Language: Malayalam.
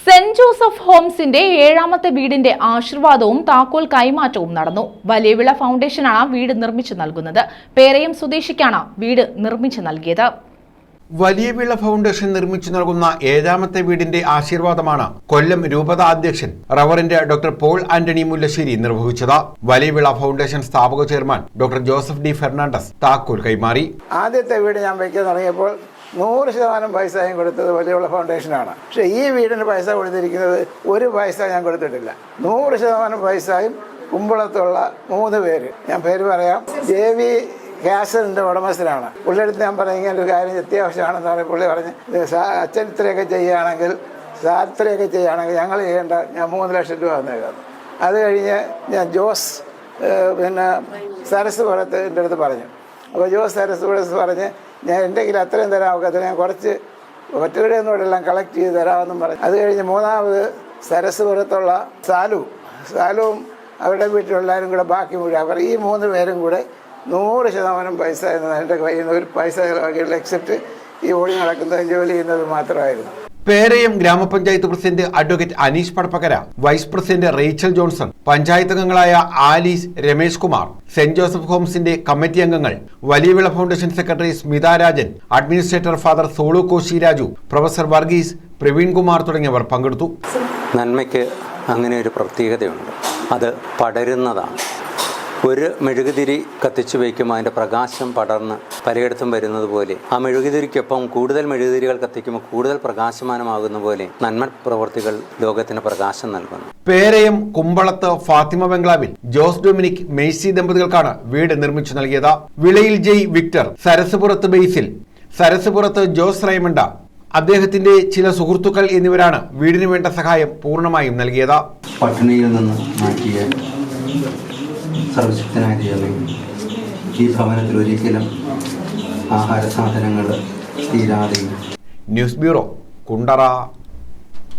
സെന്റ് ജോസഫ് ഹോംസിന്റെ ഏഴാമത്തെ വീടിന്റെ ആശീർവാദവും താക്കോൽ കൈമാറ്റവും നടന്നു. വലിയവിള ഫൗണ്ടേഷനാണ് വീട് നിർമ്മിച്ചു നൽകുന്നത്. പേരയം സ്വദേശിക്കാണ് വീട് നിർമ്മിച്ചു നൽകിയത്. വലിയ വിള ഫൗണ്ടേഷൻ നിർമ്മിച്ചു നൽകുന്ന ഏഴാമത്തെ വീടിന്റെ ആശീർവാദമാണ് കൊല്ലം രൂപത അധ്യക്ഷൻ റവറിന്റെ ഡോക്ടർ പോൾ ആന്റണി മുല്ലശ്ശേരി നിർവഹിച്ചത്. വലിയ വിള ഫൗണ്ടേഷൻ സ്ഥാപക chairman doctor Joseph D Fernandez താക്കോൽ കൈമാറി. ആദ്യത്തെ വീട് ഞാൻ വയ്ക്കാൻ തുടങ്ങിയപ്പോൾ നൂറ് ശതമാനം പൈസ പൈസയും കൊടുത്തത് വലിയുള്ള ഫൗണ്ടേഷനാണ്. പക്ഷേ ഈ വീടിന് പൈസ കൊടുത്തിരിക്കുന്നത് ഒരു പൈസ ഞാൻ കൊടുത്തിട്ടില്ല. നൂറ് ശതമാനം പൈസയും കുമ്പളത്തുള്ള മൂന്ന് പേര്. ഞാൻ പേര് പറയാം. ജെ വി ഗ്യാസിന്റെ ഉടമസ്ഥനാണ്. പുള്ളിയെടുത്ത് ഞാൻ പറയുന്ന ഒരു കാര്യം അത്യാവശ്യമാണെന്ന് പറഞ്ഞ് പുള്ളി പറഞ്ഞ്. അച്ഛൻ ഇത്രയൊക്കെ ചെയ്യുകയാണെങ്കിൽ സാർ ഇത്രയൊക്കെ ചെയ്യുകയാണെങ്കിൽ ഞങ്ങൾ ചെയ്യേണ്ട ഞാൻ മൂന്ന് ലക്ഷം രൂപ തന്നേക്കാം. അത് കഴിഞ്ഞ് ഞാൻ ജോസ് പിന്നെ സരസ് പുറത്ത് എന്റെ അടുത്ത് പറഞ്ഞു. അപ്പോൾ ജോസ് സരസ് പുറത്ത് പറഞ്ഞ് ഞാൻ എന്തെങ്കിലും അത്രയും തരാൻ ഒക്കത്തില്ല ഞാൻ കുറച്ച് എല്ലാം കളക്ട് ചെയ്ത് തരാമെന്നും പറഞ്ഞു. അത് കഴിഞ്ഞ് മൂന്നാമത് സരസ് പുറത്തുള്ള സാലു. സാലുവും അവരുടെ വീട്ടിലുള്ളവരും കൂടെ ബാക്കി മുഴുവൻ. അവർ ഈ മൂന്ന് പേരും കൂടെ നൂറ് ശതമാനം പൈസ എന്ന് എന്റെ കയ്യിൽ നിന്ന് ഒരു പൈസ ചിലവാക്കിയുള്ള എക്സെപ്റ്റ് ഈ ഓടി നടക്കുന്നതും ജോലി ചെയ്യുന്നതും മാത്രമായിരുന്നു. പേരയം ഗ്രാമപഞ്ചായത്ത് president advocate Aneesh Padappakkara vice president Rachel Johnson panchayat അംഗങ്ങളായ ആലീസ് രമേശ് കുമാർ സെന്റ് ജോസഫ് ഹോംസിന്റെ കമ്മിറ്റി അംഗങ്ങൾ Valiyavila foundation secretary Smitha Rajan administrator father Solu Koshy Raju professor Varghese Praveen Kumar തുടങ്ങിയവർ പങ്കെടുത്തു. നന്മയ്ക്ക് അങ്ങനെ ഒരു പ്രത്യേകതയുണ്ട്. അത് പടരുന്നതാണ്. ഒരു മെഴുകുതിരി കത്തിച്ചു വയ്ക്കുമ്പോൾ അതിന്റെ പ്രകാശം പടർന്ന് പലയിടത്തും വരുന്നത് പോലെ. ആ മെഴുകുതിരിക്കൊപ്പം കൂടുതൽ മെഴുകുതിരികൾ കത്തിക്കുമ്പോൾ കൂടുതൽ പ്രകാശമാനമാകുന്ന പോലെ നന്മ പ്രവൃത്തികൾ ലോകത്തിന് പ്രകാശം നൽകുന്നു. പേരയം കുമ്പളത്ത് ഫാത്തിമ ബംഗ്ലാവിൽ ജോസ് ഡൊമിനിക് മെയ്സി ദമ്പതികൾക്കാണ് വീട് നിർമ്മിച്ചു നൽകിയത്. വിളയിൽ ജയ് വിക്ടർ സരസ്പുറത്ത് ബേസിൽ സരസ്പുറത്ത് ജോസ് റൈമണ്ട അദ്ദേഹത്തിന്റെ ചില സുഹൃത്തുക്കൾ എന്നിവരാണ് വീടിന് വേണ്ട സഹായം പൂർണമായും നൽകിയത്. പട്ടിണിയിൽ നിന്ന് മാറ്റിയ സർവശക്തനായ ദൈവമേ ഈ ഭവനത്തിൽ ഒരിക്കലും ആഹാര സാധനങ്ങൾ തീരാതെയും ന്യൂസ് ബ്യൂറോ കുണ്ടറ.